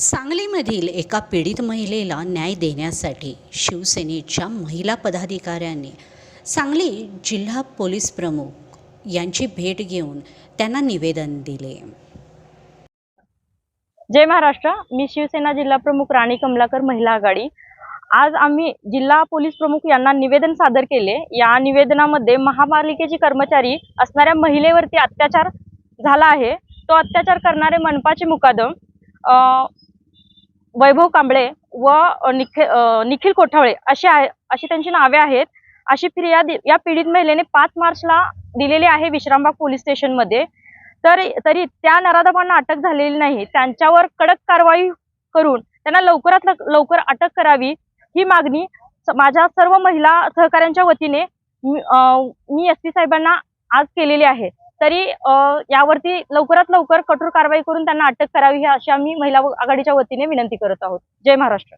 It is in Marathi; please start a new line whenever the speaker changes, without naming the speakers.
सांगलीमधील एका पीडित महिलेला न्याय देण्यासाठी शिवसेनेच्या महिला पदाधिकाऱ्यांनी सांगली जिल्हा पोलीस प्रमुख यांची भेट घेऊन त्यांना निवेदन दिले.
जय महाराष्ट्र. मी शिवसेना जिल्हा प्रमुख राणी कमलाकर महिला आघाडी. आज आम्ही जिल्हा पोलीस प्रमुख यांना निवेदन सादर केले. या निवेदनामध्ये महापालिकेचे कर्मचारी असणाऱ्या महिलेवरती अत्याचार झाला आहे. तो अत्याचार करणारे मनपाचे मुकादम वैभव कांबळे व निखे निखिल कोठावळे अशी आहे अशी त्यांची नावे आहेत. अशी फिर्याद या पीडित महिलेने पाच मार्चला दिलेली आहे विश्रामबाग पोलीस स्टेशनमध्ये. तर तरी त्या नराधमांना अटक झालेली नाही. त्यांच्यावर कडक कारवाई करून त्यांना लवकरात लवकर अटक करावी ही मागणी स- माझ्या सर्व महिला सहकाऱ्यांच्या वतीने मी मी एस पी साहेबांना आज केलेली आहे. तरी यावरती लवकरात लवकर कठोर कारवाई करून त्यांना अटक करावी ही अशी आम्ही महिला आघाडीच्या वतीने विनंती करत आहोत. जय महाराष्ट्र.